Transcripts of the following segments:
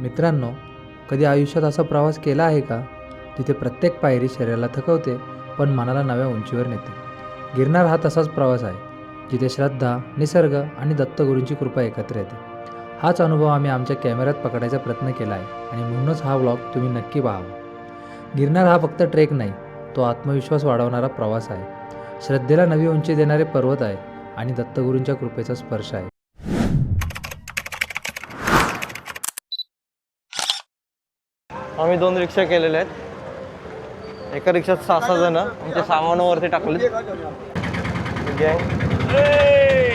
मित्रांनो कधी आयुष्यात असा प्रवास केला आहे का? जिथे प्रत्येक पायरी शरीराला थकवते पण मनाला नव्या उंचीवर नेते. गिरनार हा तसाच प्रवास आहे जिथे श्रद्धा निसर्ग आणि दत्तगुरूंची कृपा एकत्र येते. हाच अनुभव आम्ही आमच्या कॅमेऱ्यात पकडायचा प्रयत्न केला आहे आणि म्हणूनच हा व्लॉग तुम्ही नक्की पाहावा. गिरनार हा फक्त ट्रेक नाही तो आत्मविश्वास वाढवणारा प्रवास आहे. श्रद्धेला नवी उंची देणारे पर्वत आहे आणि दत्तगुरूंच्या कृपेचा स्पर्श आहे. आम्ही दोन रिक्षा केलेल्या आहेत. एका रिक्षात सहा सहा जण आमच्या सामानावरती टाकले गँग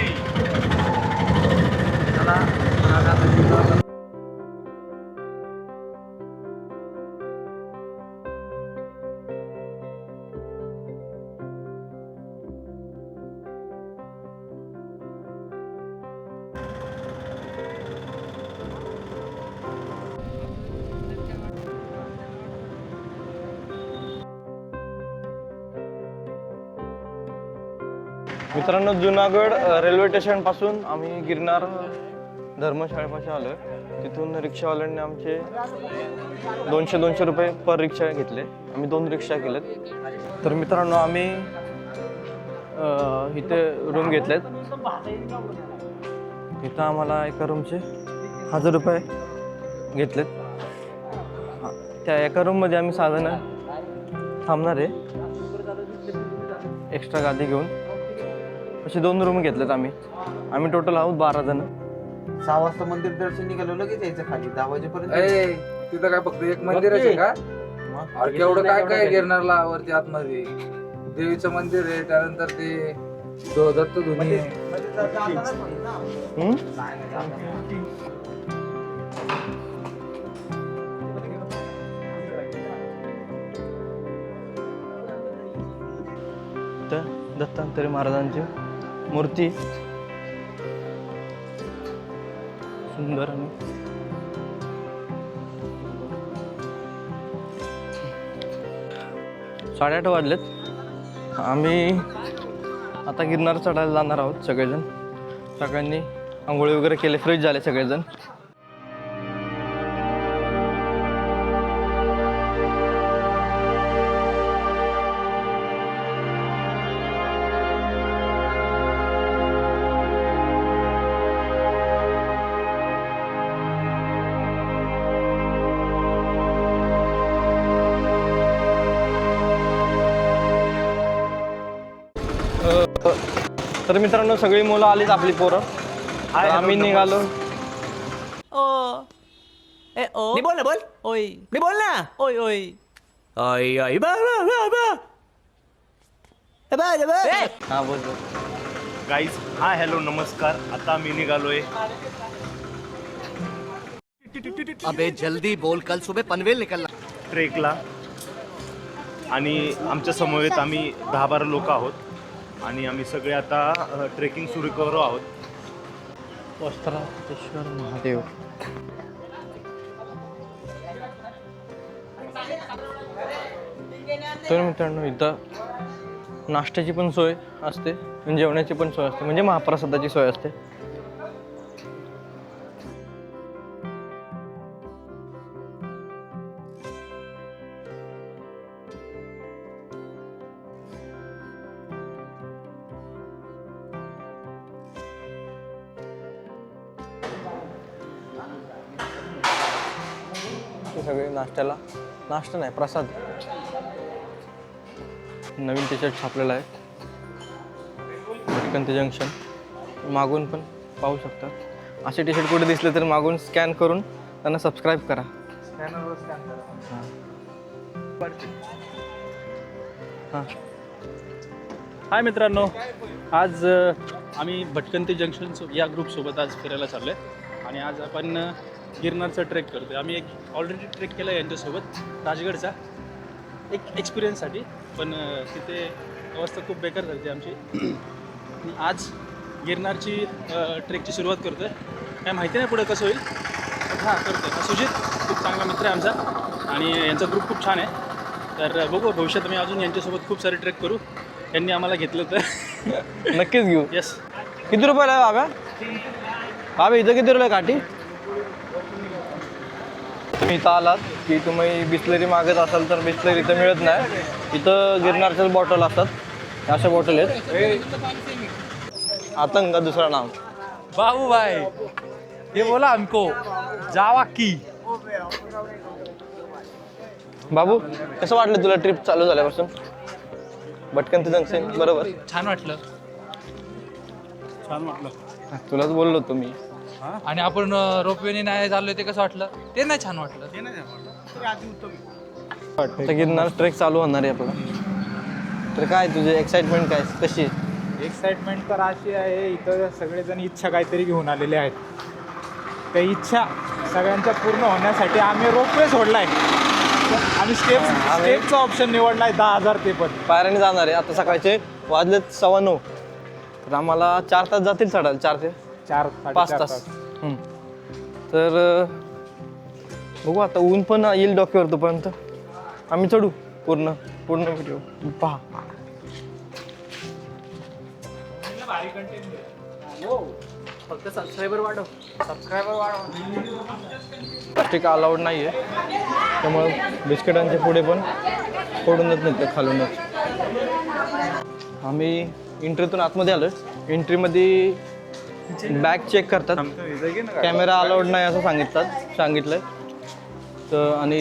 मित्रांनो जुनागड रेल्वे स्टेशनपासून आम्ही गिरनार धर्मशाळेपाशी आलोय. तिथून रिक्षावाल्यांनी आमचे दोनशे दोनशे रुपये पर रिक्षा घेतले. आम्ही दोन रिक्षा केलेत तर मित्रांनो आम्ही इथे रूम घेतलेत. इथं आम्हाला एका रूमचे हजार रुपये घेतलेत. त्या एका रूममध्ये आम्ही साधारण थांबणार आहे. एक्स्ट्रा गादी घेऊन. असे दोन रूम घेतलेत आम्ही. आम्ही टोटल आहोत बारा जण. सहा वाजता मंदिर दर्शन निघालो लगेच यायचं खाली. दहा वाजेपर्यंत. ए, तिथं काय फक्त एक मंदिरच आहे का? मग? अरे केवढं काय काय गिरणारला वरती आतमध्ये? देवीचं मंदिर आहे त्यानंतर ते दो- दत्त धुनी आहे. हम्म? तर दत्तांतरी महाराजांची मूर्ती. सुंदर आणि साडेआठ वाजलेत. आम्ही आता गिरनार चढायला जाणार आहोत सगळेजण. सगळ्यांनी आंघोळी वगैरे केले फ्रेश झाले सगळेजण. तर मित्रांनो सगळी मुलं आलीच आपली पोरं. तर आम्ही निघालो. ओ. ए ओ. नाही बोल ना बोल. ओय. नाही बोल ना. ओय ओय. आई आई बा बा बा बा. ए, बा बा, बा. ए, हा बोल बोल. गाईज हा हॅलो नमस्कार. आता मी निघालोय. अबे जल्दी बोल. कल सुबह पनवेल निकलना. ट्रेकला. आणि आमच्या समवेत आम्ही दहा बारा लोक आहोत. आणि आम्ही सगळे आता ट्रेकिंग सुरू करू आहोत. वस्त्रापेश्वर महादेव. तर मित्रांनो इथं नाश्त्याची पण सोय असते जेवणाची पण सोय असते म्हणजे महाप्रसादाची सोय असते. नाश्ता नाही प्रसाद. नवीन टी शर्ट छापलेला आहे. भटकंती जंक्शन मागून पण पाहू शकतात असे टी शर्ट कुठे दिसले तर मागून स्कॅन करून त्यांना सबस्क्राईब करा. हां. हाय मित्रांनो आज आम्ही भटकंती जंक्शन या ग्रुपसोबत आज फिरायला चाललो आहे आणि आज आपण गिरनारचा ट्रेक करतो आम्ही एक ऑलरेडी ट्रेक केला आहे यांच्यासोबत राजगडचा. एक एक्सपिरियन्ससाठी पण तिथे अवस्था खूप बेकार झाली आमची. आज गिरनारची ट्रेकची सुरुवात करतो आहे काय माहिती नाही पुढे कसं होईल. हां करतो हा सुजित खूप चांगला मित्र आहे आमचा. आणि यांचा ग्रुप खूप छान आहे. तर बघू भविष्यात आम्ही अजून यांच्यासोबत खूप सारे ट्रेक करू. यांनी आम्हाला घेतलं तर. नक्कीच घेऊ. येस किती रुपयाला आहे बाबा बाबा इथं किती रुपयाला आहे काठी? तुम्ही इथं आलात की तुम्ही बिस्लरी मागत असाल तर बिस्लरी इथं मिळत नाही. इथं गिरनारच्याच बॉटल असतात. अशा बॉटल आहेत. आतंक दुसरा नाव. बाबू भाई ये बोला हमको. जावा की. बाबू कसं वाटलं तुला ट्रिप चालू झाल्यापासून? भटकंती जंक्शन बरोबर. छान वाटलं. छान वाटलं. तुलाच बोललो होतो आणि आपण रोपवेने नाही चाललोय ते कसं वाटलं? ते नाही छान वाटलं. आता गिरनार ट्रेक चालू होणार आहे आपला. तर काय तुझे एक्साइटमेंट काय? कशी? आहे? एक्साइटमेंट तर अशी आहे इथं सगळेजण इच्छा काहीतरी घेऊन आलेले आहेत. त्या इच्छा सगळ्यांच्या पूर्ण होण्यासाठी आम्ही रोपवे सोडलाय. आणि स्टेप स्टेपचा ऑप्शन निवडलाय दहा हजार ते पण. पायऱ्याने जाणार आहे. आता सकाळचे वाजलेत सव्वा नऊ. तर आम्हाला चार तास जातील चढायला. चार ते चार पाच साडेचार तास. तर अं, बघू आता ऊन पण येईल डोक्यावर तोपर्यंत. आम्ही चढू पूर्ण पूर्ण व्हिडिओ पहा. फक्त सबस्क्रायबर वाढव सबस्क्रायबर वाढव प्लास्टिक अलाउड नाही आहे त्यामुळं बिस्किटांचे पुढे पण फोडूनच नाही ते खालूनच. आम्ही एंट्रीतून आतमध्ये आलो एंट्रीमध्ये बॅग चेक करतात. कॅमेरा अलाउड नाही असं सांगितलं सांगितलं तर आणि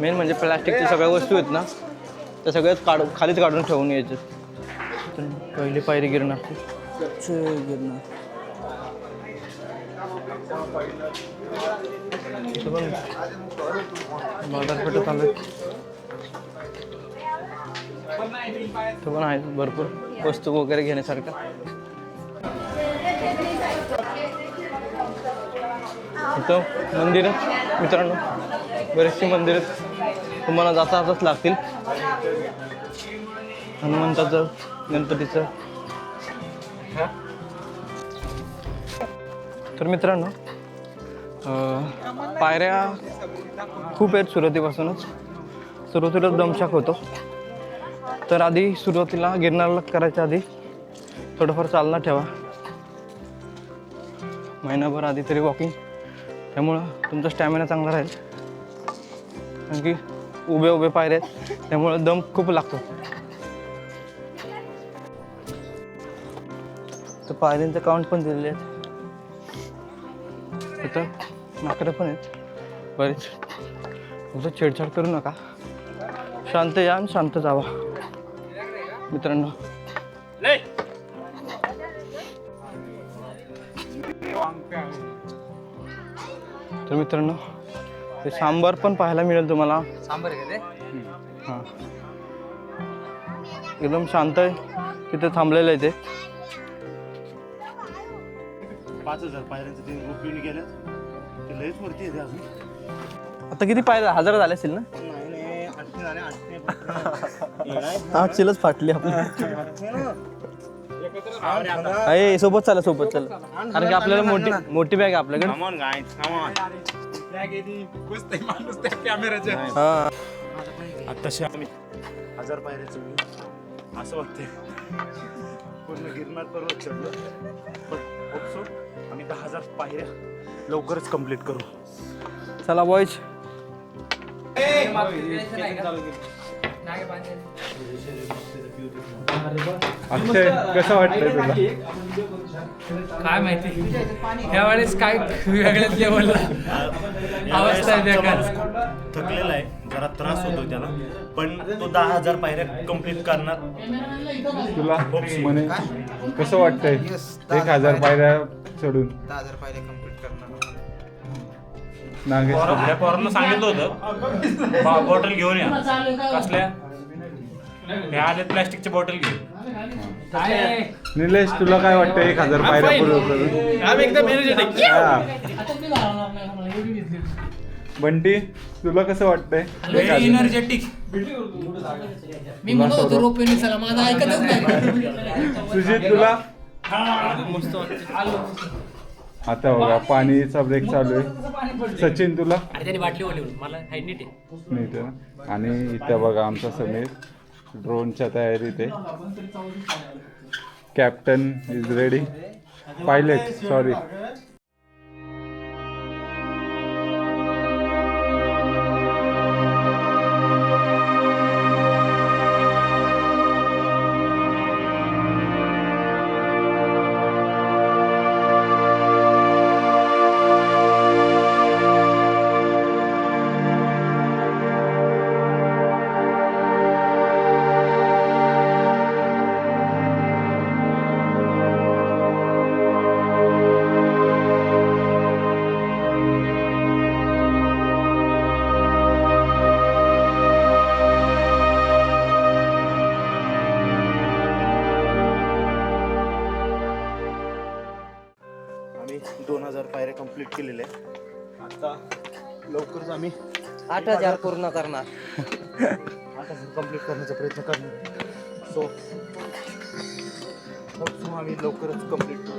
मेन म्हणजे प्लॅस्टिकच्या सगळ्या वस्तू आहेत ना त्या सगळ्याच काढ खालीच काढून ठेवून यायचे. पहिली पायरी गिरणार गिरणार. बाजारपेठा चालू आहेत. पण आहे भरपूर. वस्तू वगैरे घेण्यासारखं? इथं मंदिर मित्रांनो बरेचशी मंदिर तुम्हाला जाता जाताच लागतील. हनुमंताचं गणपतीचं. तर मित्रांनो पायऱ्या खूप आहेत सुरुवातीपासूनच. सुरुवातीला दमशाक होतो. तर आधी सुरुवातीला गिरणारला करायच्या आधी थोडंफार चालना ठेवा. महिनाभर आधी तरी वॉकिंग त्यामुळं तुमचा स्टॅमिना चांगला राहील. कारण की उभे उभे पायऱ्या आहेत त्यामुळं दम खूप लागतो. तर पायऱ्यांचं काउंट पण दिलेले आहेत. तिथं माकडं पण आहेत. बरेच. तुमचं छेडछाड करू नका. शांत या आणि शांत जावा. मित्रांनो. तर मित्रांनो ते सांबार पण पाहायला मिळेल तुम्हाला. सांबर हां. एकदम शांत आहे. तिथे थांबलेलं आहे ते. पाच हजार पायऱ्यांचं ते ग्रुप येऊन गेलं ते लयच वरती येते अजून. आता किती पाहिलं हजार झाले असतील ना? आठशेलाच फाटली आपली. अरे सोबत चला सोबत चला. कारण की आपल्याला मोठी मोठी बॅग आपल्याकडे. हा. आम्ही हजार पायऱ्याचं असं वाटतंय. पूर्ण गिरनार पर्वत चढलो. पण आम्ही दहा हजार पायऱ्या लवकरच कंप्लीट करू. चला बॉयज अक्षय कसं वाटतंय तुला? काय माहिती? यावेळेस काय वेगळ्याच लेवलला अवस्था आहे बेकार. थकलेला आहे. जरा त्रास होतो त्याला. पण तो दहा हजार पायऱ्या कंप्लीट करणार. तुला म्हणे कसं वाटतंय? एक हजार पायऱ्या. चढून दहा हजार पायऱ्या कंप्लीट करणार. नागेश. पोरांना सांगितलं होतं. बा- बॉटल घेऊन या. कसल्या? हे आले प्लॅस्टिकच्या बॉटल घेऊन. निलेश तुला काय वाटतं एक हजार पायऱ्या पूर्ण करून आम्ही एकदम energetic. हा. बंटी तुला कसं वाटतंय? एक हजार- एनर्जेटिक मी म्हणत होतो रोपवेने चला माझा ऐकतच नाही. सुजित तुला? आता बघा पाणीचा ब्रेक चालू आहे. सचिन तुला? आणि त्याने बाटली ओढली मला हाय नीट आहे. ना. आणि इथं बघा आमचा समीर. ड्रोनच्या तयारीत आहे. Captain is ready pilot sorry complete केलेले आहे आता लवकरच आम्ही आठ हजार पूर्ण करणार. आठ हजार कंप्लीट करण्याचा प्रयत्न करणार. सो आम्ही लवकरच कंप्लीट करू.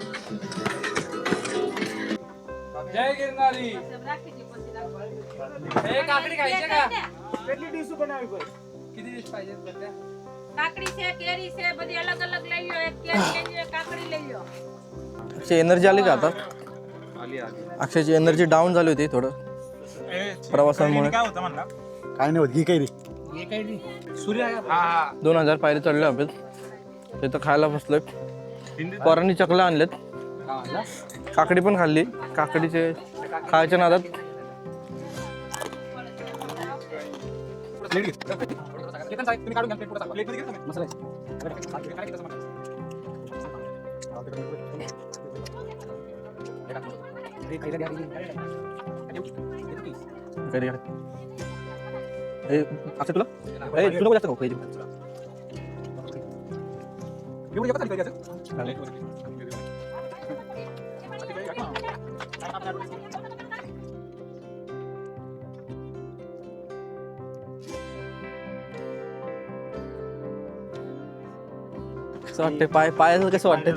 जय गिरनारी. काकडी खायचे का? किती डिश पाहिजे काकड़ी से केरी से बड़ी अलग अलग ले लियो एक केरी ले लियो एक काकड़ी ले लियो अक्षय एनर्जी आली का आता? अक्षयची एनर्जी डाऊन झाली होती थोडं. प्रवासामुळे. काय होतं म्हणला? काय नाही होत ही काही रे. काय रे? सूर्य हा दोन हजार पायरी चढले आपण. तिथं खायला बसलोय. पोरांनी चकला आणलेत. काकडी पण खाल्ली. काकडीचे खायच्या नादात. काय काढून घ्या ए, अक्षय तुला ए, तुला जास्त खाऊ पाहिजे कसं वाटतंय. पाय पायाचं कसं वाटतंय.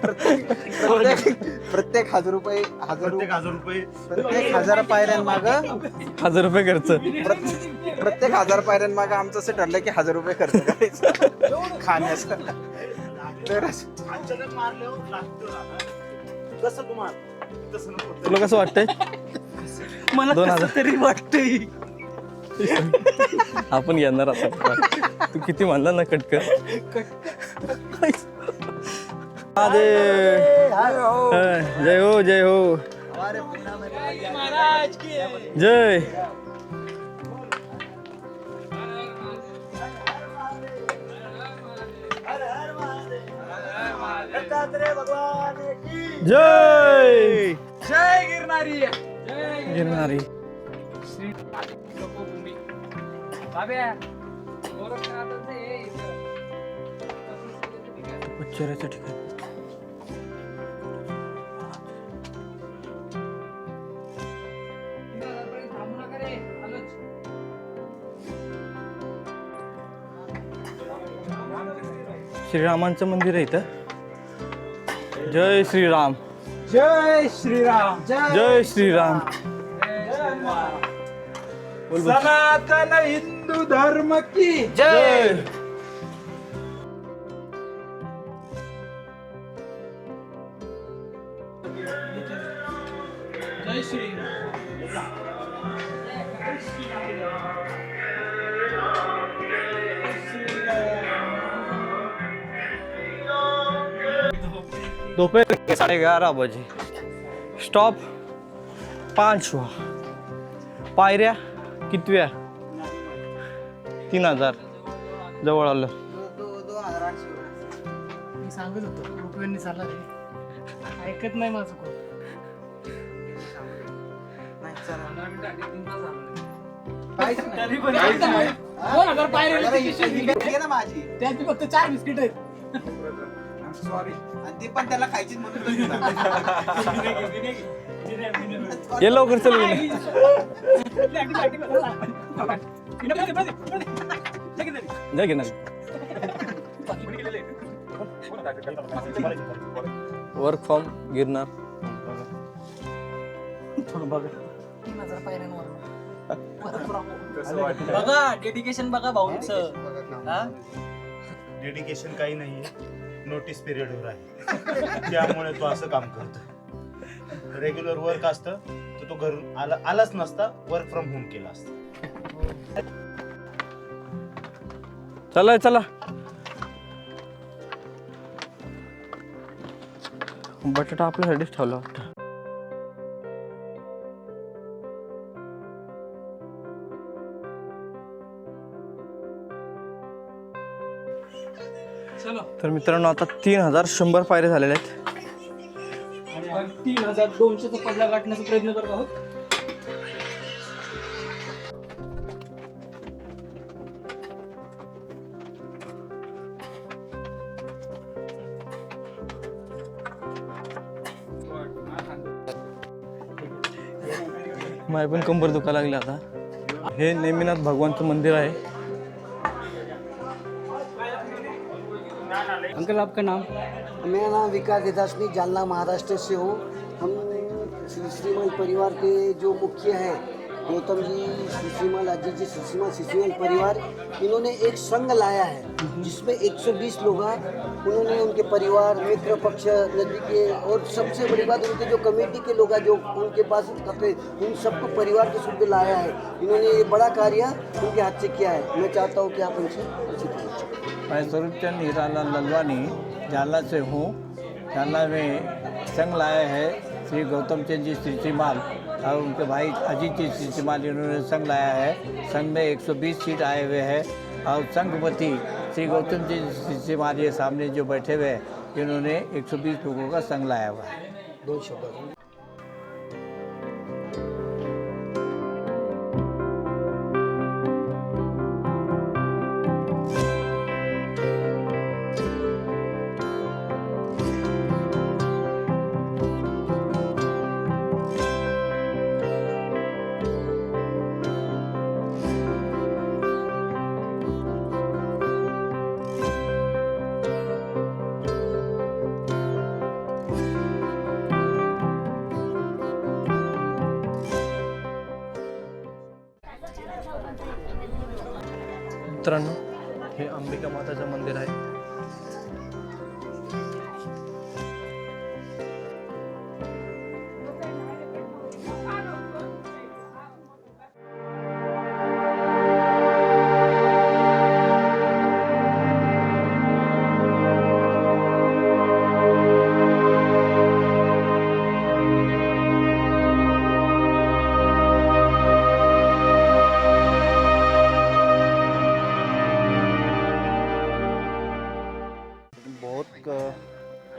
प्रत्येक प्रत्येक हजार रुपये हजार प्रत्येक हजार रुपये. प्रत्येक हजार पायऱ्यांमाग हजार रुपये खर्च. प्रत्येक हजार पायऱ्यांमाग आमचं असं ठरलं की हजार रुपये खर्च करायचं. खाण्याचं. तर तुम्हाला तसं नको तुला कसं वाटतंय? मला दोन कसं हजार. तरी वाटतंय. आपण घेणार आता. तू किती म्हणला ना कटकर जय हो जय हो। जय। जय। जय गिरनारी। जय गिरणारी श्री गोरखनाथाचं हे उच्चाराचं ठिकाण. श्रीरामांचं मंदिर आहे इथं. जय श्रीराम. जय श्रीराम. जय श्रीराम. सनातन हिंदू धर्म की जय. दोपहर के साढ़े ग्यारह बजे। स्टॉप पाँच हुआ। पायऱ्या कितव्या? तीन हजार। जवळ आलं। सांगत होतो रुपयांनी चालला ऐकत नाही माझं कोण. दोन हजार पायऱ्या घे ना माझी. त्यात फक्त चार बिस्किट आहेत. सॉरी आणि ती पण त्याला खायची म्हणून तो दिला. ये लवकर चल. विनय. वर्क फ्रॉम गिरनार तीन हजार पायऱ्यांवर. बघा. डेडिकेशन बघा भाऊंचं. हा? डेडिकेशन काही नाहीये. नोटीस पिरियडवर आहे. त्यामुळे तो असं काम करतो. रेग्युलर वर्क असतं तर तो घरून आला आलाच नसता वर्क फ्रॉम होम केला असता. चला चला. बटाटा आपल्यासाठीच ठेवला वाटतं. तर मित्रांनो आता तीन हजार शंभर पायऱ्या झालेल्या आहेत. आणि तीन हजार गाठण्याचा प्रयत्न करत आहोत. पण कंबर दुखा लागली आता. हे नेमिनाथ भगवानचं मंदिर आहे. अंकल, आपका नाम? मेरा नाम विकास देदासनी, जालना, महाराष्ट्र से हूँ। हम श्री श्रीमल परिवार के जो मुख्य हैं, गौतम जी श्री श्रीमल अजीत जी श्री श्रीमल श्री श्रीमल परिवार, इन्होंने एक संघ लाया है, जिसमें 120 लोग हैं। उन्होंने उनके परिवार, मित्र पक्ष, नदी के, और सबसे बड़ी बात, उनके जो कमेटी के लोग हैं, जो उनके पास अपने, उन सबको परिवार के शुद्ध लाया है। इन्होंने ये बड़ा कार्य उनके हाथ से किया है। मैं चाहता हूँ कि आप उनसे अच्छी मैं स्वरूपचंद हीरालाल ललवानी जालना से हूँ जालना में संघ लाया है श्री गौतम चंद जी श्रीमाल और उनके भाई अजीत जी श्रीमाल इन्होंने संघ लाया है। संघ में 120 सीट आए हुए हैं। और संघपति श्री गौतम जी श्रीमाल ये सामने जो बैठे हुए हैं इन्होंने 120 लोगों का संघ लाया हुआ है। माताचं मंदिर आहे.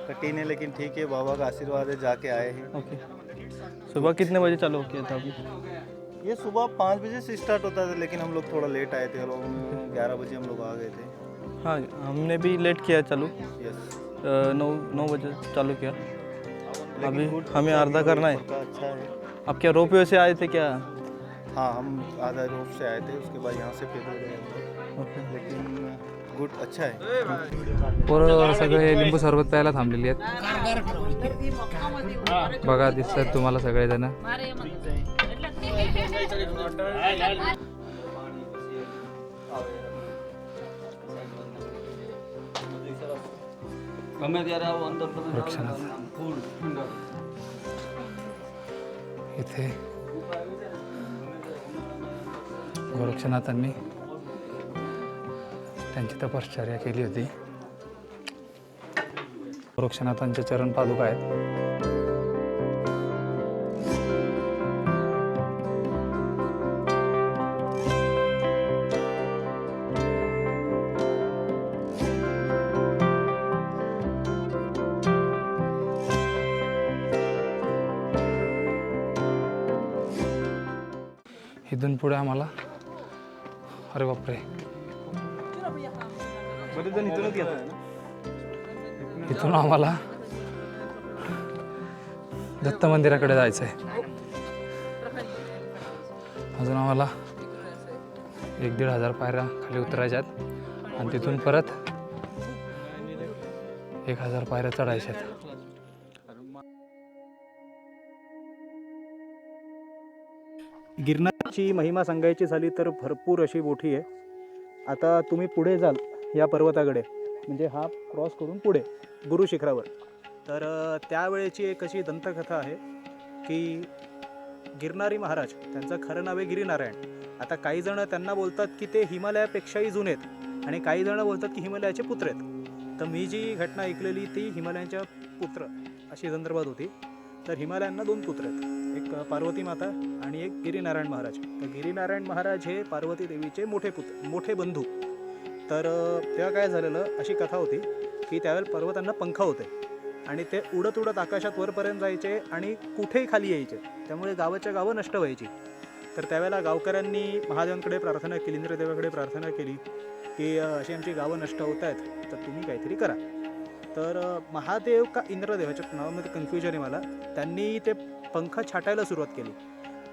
कठिन है लेकिन ठीक है बाबा का आशीर्वाद है जाके आए हैं। ओके सुबह कितने बजे चालू किया था अभी ये सुबह पाँच बजे से स्टार्ट होता था लेकिन हम लोग थोड़ा लेट आए थे और ग्यारह बजे हम लोग आ गए थे। हाँ हमने भी लेट किया चालू। यस नौ नौ बजे चालू किया। अभी हमें है, करना है। अच्छा है। आप क्या रोपवे से आए थे क्या? हाँ हम आधा रोप से आए थे उसके बाद यहाँ से पैदल गए हम लोग। ओके लेकिन गुड अच्छा आहे पोरं सगळे लिंबू सरबत प्यायला थांबलेली आहेत. बघा दिसतात तुम्हाला सगळेजण. इथे गोरक्षनाथांनी त्यांची तपश्चर्या केली होती. गोरक्षनाथांचे चरण पादुका आहेत. मंदिराकडे जायचं आहे अजून आम्हाला एक दीड हजार पायऱ्या खाली उतरायच्यात. आणि तिथून परत एक हजार पायऱ्या चढायच्यात. गिरनारची महिमा सांगायची झाली तर भरपूर अशी मोठी आहे. आता तुम्ही पुढे जाल या पर्वताकडे. म्हणजे हा क्रॉस करून पुढे गुरु शिखरावर तर त्यावेळेची एक अशी दंतकथा आहे की गिरनारी महाराज त्यांचं खरं नाव आहे गिरीनारायण. आता काही जण त्यांना बोलतात की ते हिमालयापेक्षाही जुने आहेत आणि काही जण बोलतात की हिमालयाचे पुत्र आहेत. तर मी जी घटना ऐकलेली ती हिमालयांच्या पुत्र अशी संदर्भात होती. तर हिमालयांना दोन पुत्र आहेत. एक पार्वती माता आणि एक गिरीनारायण महाराज. तर गिरीनारायण महाराज हे पार्वती देवीचे मोठे पुत्र मोठे बंधू. तर तेव्हा काय झालेलं अशी कथा होती की त्यावेळेला पर्वतांना पंख होते. आणि ते उडत उडत आकाशात वरपर्यंत जायचे आणि कुठेही खाली यायचे. त्यामुळे गावाच्या गावं नष्ट व्हायची. तर त्यावेळेला गावकऱ्यांनी महादेवांकडे प्रार्थना केली इंद्रदेवाकडे प्रार्थना केली की अशी आमची गावं नष्ट होत आहेत. तर तुम्ही काहीतरी करा. तर महादेव का इंद्रदेवाच्या नावामध्ये कन्फ्युजन आहे मला. त्यांनी ते पंख छाटायला सुरुवात केली.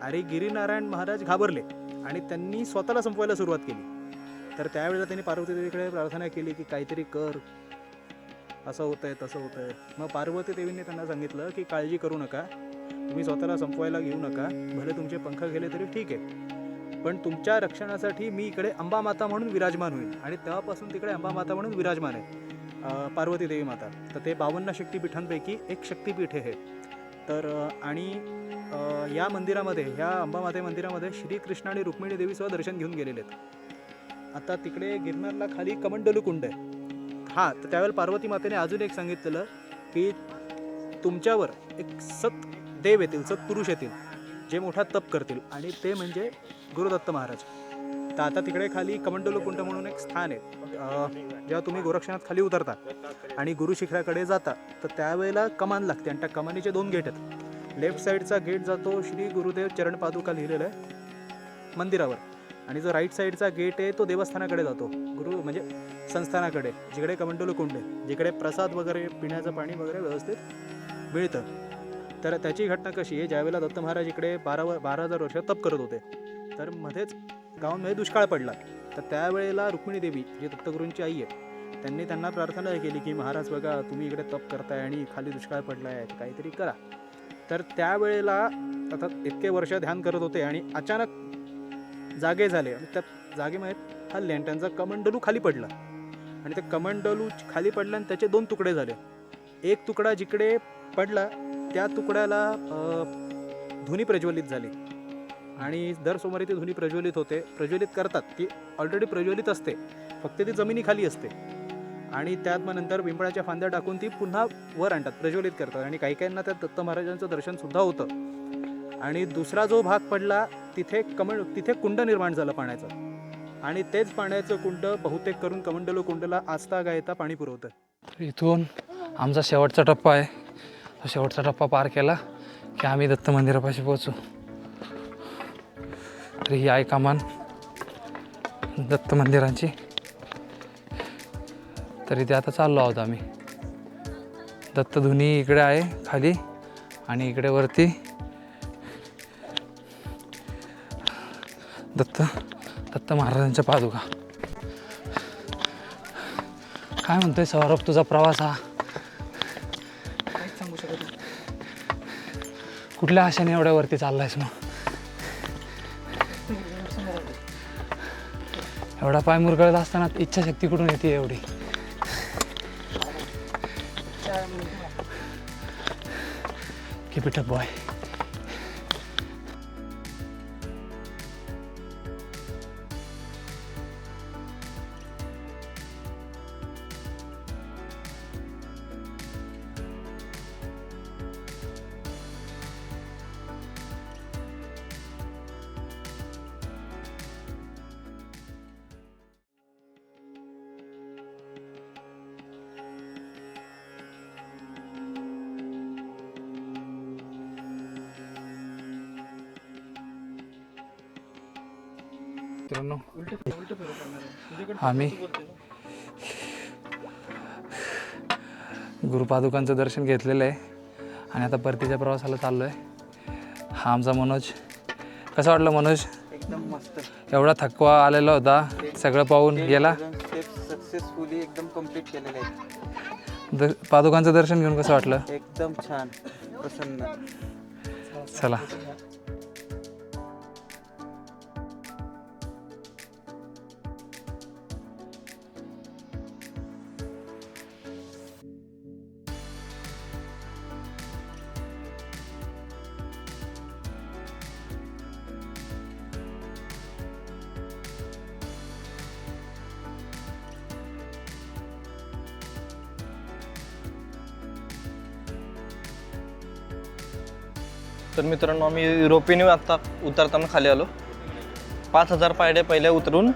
अरे गिरीनारायण महाराज घाबरले आणि त्यांनी स्वतःला संपवायला सुरुवात केली. तर त्यावेळेला त्यांनी पार्वती देवीकडे प्रार्थना केली की काहीतरी कर. असं होतंय तसं होतंय. मग पार्वती देवींनी त्यांना सांगितलं की काळजी करू नका. तुम्ही स्वतःला संपवायला घेऊ नका. भले तुमचे पंख गेले तरी ठीक आहे. पण तुमच्या रक्षणासाठी मी इकडे अंबा माता म्हणून विराजमान होईल आणि तेव्हापासून तिकडे अंबा माता म्हणून विराजमान आहे. पार्वती देवी माता. तर ते बावन्न शक्तीपीठांपैकी एक शक्तिपीठ आहे तर आणि या मंदिरामध्ये ह्या अंबामाते मंदिरामध्ये श्रीकृष्ण आणि रुक्मिणी देवीसह दर्शन घेऊन गेलेले आहेत. आता तिकडे गिरनारला खाली कमंडलू कुंड आहे. हां तर त्यावेळेला पार्वती मातेने अजून एक सांगितलेलं की तुमच्यावर एक सत देव येतील सत्पुरुष येतील जे मोठा तप करतील. आणि ते म्हणजे गुरुदत्त महाराज. तर आता तिकडे खाली कमंडलू कुंड म्हणून एक स्थान आहे. जेव्हा तुम्ही गोरक्षणात खाली उतरता आणि गुरु शिखराकडे जाता तर त्यावेळेला कमान लागते. आणि त्या कमानीचे दोन गेट आहेत. लेफ्ट साईडचा गेट जातो श्री गुरुदेव चरण पादुका लिहिलेलं आहे मंदिरावर. आणि जो राईट साईडचा गेट आहे तो देवस्थानाकडे जातो. गुरु म्हणजे संस्थानाकडे जिकडे कमंडोल कुंड आहे जिकडे प्रसाद वगैरे पिण्याचं पाणी वगैरे व्यवस्थित मिळतं. तर त्याची घटना कशी आहे? ज्यावेळेला दत्त महाराज इकडे बारा व बारा हजार वर्ष तप करत होते तर मध्येच गावांमध्ये दुष्काळ पडला. तर त्यावेळेला रुक्मिणी देवी जी दत्तगुरूंची आई आहे त्यांनी त्यांना प्रार्थना केली की महाराज बघा तुम्ही इकडे तप करताय आणि खाली दुष्काळ पडला आहे काहीतरी करा. तर त्यावेळेला आता इतके वर्ष ध्यान करत होते आणि अचानक जागे झाले. आणि त्या जागेमध्ये हल्ले आणि त्यांचा कमंडलू खाली पडला. आणि ते कमंडलू खाली पडला आणि त्याचे दोन तुकडे झाले. एक तुकडा जिकडे पडला त्या तुकड्याला धुनी प्रज्वलित झाली. आणि दर सोमवारी ती धुनी प्रज्वलित होते. प्रज्वलित करतात ती ऑलरेडी प्रज्वलित असते. फक्त ती जमिनीखाली असते. आणि त्यात मग नंतर पिंपळाच्या फांद्या टाकून ती पुन्हा वर आणतात प्रज्वलित करतात. आणि काही काहींना त्या दत्त महाराजांचं दर्शनसुद्धा होतं. आणि दुसरा जो भाग पडला तिथे कमळ तिथे कुंड निर्माण झालं पाण्याचं. आणि तेच पाण्याचं कुंड बहुतेक करून कमंडलो कुंडला आस्था गायता पाणी पुरवतं. इथून आमचा शेवटचा टप्पा आहे. तो शेवटचा टप्पा पार केला की आम्ही दत्त मंदिरापाशी पोहोचू. तर ही आहे कमान दत्त मंदिरांची. तरी ते आता चाललो आहोत आम्ही. दत्तधुनी इकडे आहे खाली आणि इकडे वरती. दत्त दत्त महाराजांच्या पादुका. काय म्हणतोय सौरभ तुझा प्रवास हा? कुठल्या आशेने एवढ्या वरती चाललायस मग? एवढा पाय मुरगळत असताना इच्छाशक्ती कुठून येते एवढी? की it बॉय आम्ही गुरुपादुकांचं दर्शन घेतलेलं आहे आणि आता परतीच्या प्रवासाला चाललो आहे हा आमचा मनोज. कसं वाटलं मनोज? एकदम मस्त. एवढा थकवा आलेला होता सगळं पाहून गेला. सक्सेसफुली एकदम कंप्लीट केलेले आहेत द पादुकांचं दर्शन घेऊन कसं वाटलं? एकदम छान. प्रसन्न. चला. तर मित्रांनो आम्ही रोपेने आत्ता उतरताना खाली आलो. पाच हजार पायड्या पहिल्या उतरून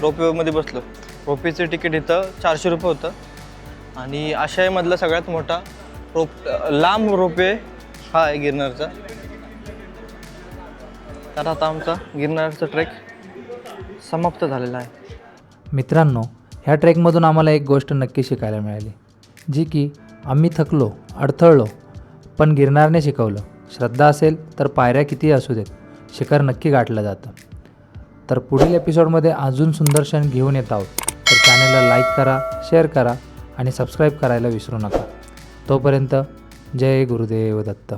रोपवेमध्ये बसलो. रोपेचं तिकीट इथं चारशे रुपये होतं. आणि आशियामधला सगळ्यात मोठा रोप लांब रोपे हा आहे गिरनारचा. तर आता आमचा गिरनारचा ट्रेक समाप्त झालेला आहे. मित्रांनो ह्या ट्रेकमधून आम्हाला एक गोष्ट नक्की शिकायला मिळाली जी की आम्ही थकलो अडथळलो पण गिरनारने शिकवलं. श्रद्धा असेल तर पायऱ्या कितीही असू देत शिखर नक्की गाठलं जातं. तर पुढील एपिसोडमध्ये अजून सुंदर क्षण घेऊन येत आहोत. तर चॅनलला लाईक करा शेअर करा आणि सबस्क्राईब करायला विसरू नका. तोपर्यंत जय गुरुदेव दत्त.